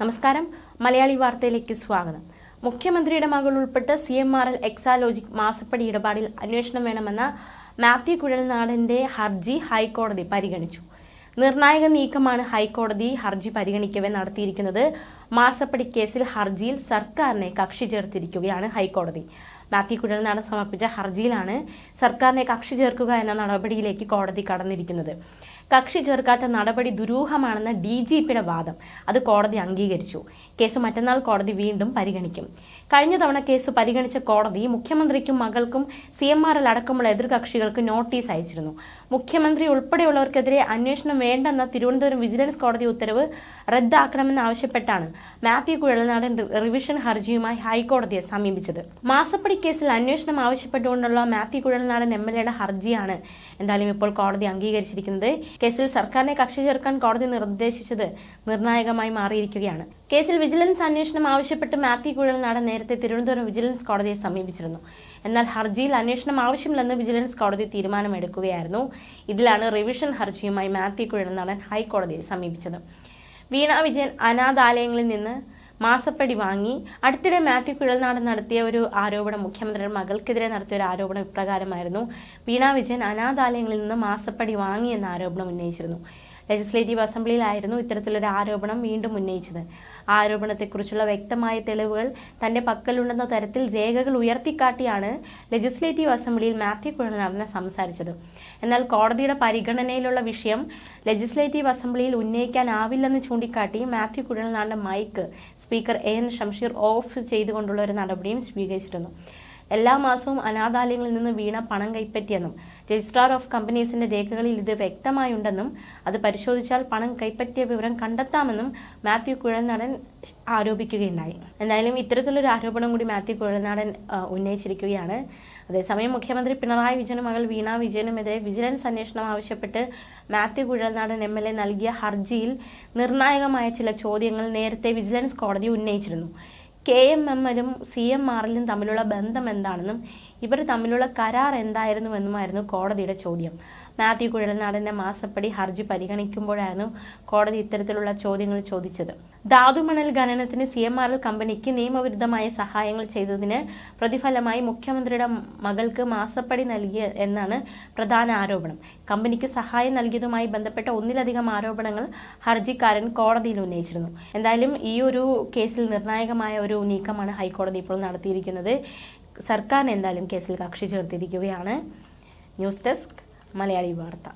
നമസ്കാരം. മലയാളി വാർത്തയിലേക്ക് സ്വാഗതം. മുഖ്യമന്ത്രിയുടെ മകൾ ഉൾപ്പെട്ട് C M R L Exalogic മാസപ്പടി ഇടപാടിൽ അന്വേഷണം വേണമെന്ന മാത്യു കുഴൽനാടന്റെ ഹർജി ഹൈക്കോടതി പരിഗണിച്ചു. നിർണായക നീക്കമാണ് ഹൈക്കോടതി ഹർജി പരിഗണിക്കവെ നടത്തിയിരിക്കുന്നത്. മാസപ്പടി കേസിൽ ഹർജിയിൽ സർക്കാരിനെ കക്ഷി ചേർത്തിരിക്കുകയാണ് ഹൈക്കോടതി. മാത്യു കുഴൽനാടൻ സമർപ്പിച്ച ഹർജിയിലാണ് സർക്കാരിനെ കക്ഷി ചേർക്കുക എന്ന നടപടിയിലേക്ക് കോടതി കടന്നിരിക്കുന്നത്. കക്ഷി ചേർക്കാത്ത നടപടി ദുരൂഹമാണെന്ന ഡി ജി പിയുടെ വാദം. അത് കോടതി അംഗീകരിച്ചു. കേസ് മറ്റന്നാൾ കോടതി വീണ്ടും പരിഗണിക്കും. കഴിഞ്ഞ തവണ കേസ് പരിഗണിച്ച കോടതി മുഖ്യമന്ത്രിക്കും മകൾക്കും സി എം ആർ എൽ അടക്കമുള്ള എതിർകക്ഷികൾക്ക് നോട്ടീസ് അയച്ചിരുന്നു. മുഖ്യമന്ത്രി ഉൾപ്പെടെയുള്ളവർക്കെതിരെ അന്വേഷണം വേണ്ടെന്ന തിരുവനന്തപുരം വിജിലൻസ് കോടതി ഉത്തരവ് റദ്ദാക്കണമെന്ന് ആവശ്യപ്പെട്ടാണ് മാത്യു കുഴൽനാടൻ റിവിഷൻ ഹർജിയുമായി ഹൈക്കോടതിയെ സമീപിച്ചത്. മാസപ്പടി കേസിൽ അന്വേഷണം ആവശ്യപ്പെട്ടുകൊണ്ടുള്ള മാത്യു കുഴൽനാടൻ എം എൽ എയുടെ ഹർജിയാണ് എന്തായാലും ഇപ്പോൾ കോടതി അംഗീകരിച്ചിരിക്കുന്നത്. കേസിൽ സർക്കാരിനെ കക്ഷി ചേർക്കാൻ കോടതി നിർദ്ദേശിച്ചത് നിർണായകമായി മാറിയിരിക്കുകയാണ്. കേസിൽ വിജിലൻസ് അന്വേഷണം ആവശ്യപ്പെട്ട് മാത്യു കുഴൽനാടൻ നേരത്തെ തിരുവനന്തപുരം വിജിലൻസ് കോടതിയെ സമീപിച്ചിരുന്നു. എന്നാൽ ഹർജിയിൽ അന്വേഷണം ആവശ്യമില്ലെന്ന് വിജിലൻസ് കോടതി തീരുമാനമെടുക്കുകയായിരുന്നു. ഇതിലാണ് റിവിഷൻ ഹർജിയുമായി മാത്യു കുഴൽനാടൻ ഹൈക്കോടതിയെ സമീപിച്ചത്. വീണ വിജയൻ അനാഥാലയങ്ങളിൽ നിന്ന് മാസപ്പടി വാങ്ങി അടുത്തിടെ മാത്യു കുഴൽനാടൻ നടത്തിയ ഒരു ആരോപണം മുഖ്യമന്ത്രിയുടെ മകൾക്കെതിരെ നടത്തിയ ഒരു ആരോപണം ഇപ്രകാരമായിരുന്നു. വീണ വിജയൻ അനാഥാലയങ്ങളിൽ നിന്ന് മാസപ്പടി വാങ്ങി എന്ന ആരോപണം ഉന്നയിച്ചിരുന്നു. ലെജിസ്ലേറ്റീവ് അസംബ്ലിയിലായിരുന്നു ഇത്തരത്തിലൊരു ആരോപണം വീണ്ടും ഉന്നയിച്ചത്. ആരോപണത്തെക്കുറിച്ചുള്ള വ്യക്തമായ തെളിവുകൾ തന്റെ പക്കലുണ്ടെന്ന തരത്തിൽ രേഖകൾ ഉയർത്തിക്കാട്ടിയാണ് ലെജിസ്ലേറ്റീവ് അസംബ്ലിയിൽ മാത്യു കുഴനാഥനെ സംസാരിച്ചത്. എന്നാൽ കോടതിയുടെ പരിഗണനയിലുള്ള വിഷയം ലെജിസ്ലേറ്റീവ് അസംബ്ലിയിൽ ഉന്നയിക്കാനാവില്ലെന്ന് ചൂണ്ടിക്കാട്ടി Mathew കുഴൽനാടന്റെ mike speaker A N Shamseer off ചെയ്തുകൊണ്ടുള്ള ഒരു നടപടിയും സ്വീകരിച്ചിരുന്നു. എല്ലാ മാസവും അനാഥാലയങ്ങളിൽ നിന്ന് വീണ പണം കൈപ്പറ്റിയെന്നും രജിസ്ട്രാർ ഓഫ് കമ്പനീസിന്റെ രേഖകളിൽ ഇത് വ്യക്തമായുണ്ടെന്നും അത് പരിശോധിച്ചാൽ പണം കൈപ്പറ്റിയ വിവരം കണ്ടെത്താമെന്നും മാത്യു കുഴൽനാടൻ ആരോപിക്കുകയുണ്ടായി. എന്തായാലും ഇത്തരത്തിലൊരു ആരോപണം കൂടി മാത്യു കുഴൽനാടൻ ഉന്നയിച്ചിരിക്കുകയാണ്. അതേസമയം മുഖ്യമന്ത്രി പിണറായി വിജയനും മകൾ വീണ വിജയനുമെതിരെ വിജിലൻസ് അന്വേഷണം ആവശ്യപ്പെട്ട് Mathew Kuzhalnadan M L A നൽകിയ ഹർജിയിൽ നിർണായകമായ ചില ചോദ്യങ്ങൾ നേരത്തെ വിജിലൻസ് കോടതി ഉന്നയിച്ചിരുന്നു. കെ എം എമ്മിലും സി എം ആറിലും തമ്മിലുള്ള ബന്ധം എന്താണെന്നും ഇവർ തമ്മിലുള്ള കരാർ എന്തായിരുന്നുവെന്നുമായിരുന്നു കോടതിയുടെ ചോദ്യം. മാത്യു കുഴൽനാടന്റെ മാസപ്പടി ഹർജി പരിഗണിക്കുമ്പോഴായിരുന്നു കോടതി ഇത്തരത്തിലുള്ള ചോദ്യങ്ങൾ ചോദിച്ചത്. ധാതുമണൽ ഖനനത്തിന് സി എം ആർ എൽ കമ്പനിക്ക് നിയമവിരുദ്ധമായ സഹായങ്ങൾ ചെയ്തതിന് പ്രതിഫലമായി മുഖ്യമന്ത്രിയുടെ മകൾക്ക് മാസപ്പടി നൽകിയ എന്നാണ് പ്രധാന ആരോപണം. കമ്പനിക്ക് സഹായം നൽകിയതുമായി ബന്ധപ്പെട്ട ഒന്നിലധികം ആരോപണങ്ങൾ ഹർജിക്കാരൻ കോടതിയിൽ ഉന്നയിച്ചിരുന്നു. എന്തായാലും ഈ ഒരു കേസിൽ നിർണായകമായ ഒരു നീക്കമാണ് ഹൈക്കോടതി ഇപ്പോൾ നടത്തിയിരിക്കുന്നത്. സർക്കാരിന് എന്തായാലും കേസിൽ കക്ഷി ചേർത്തിരിക്കുകയാണ്. ന്യൂസ് ഡെസ്ക് മലയാളി വാർത്ത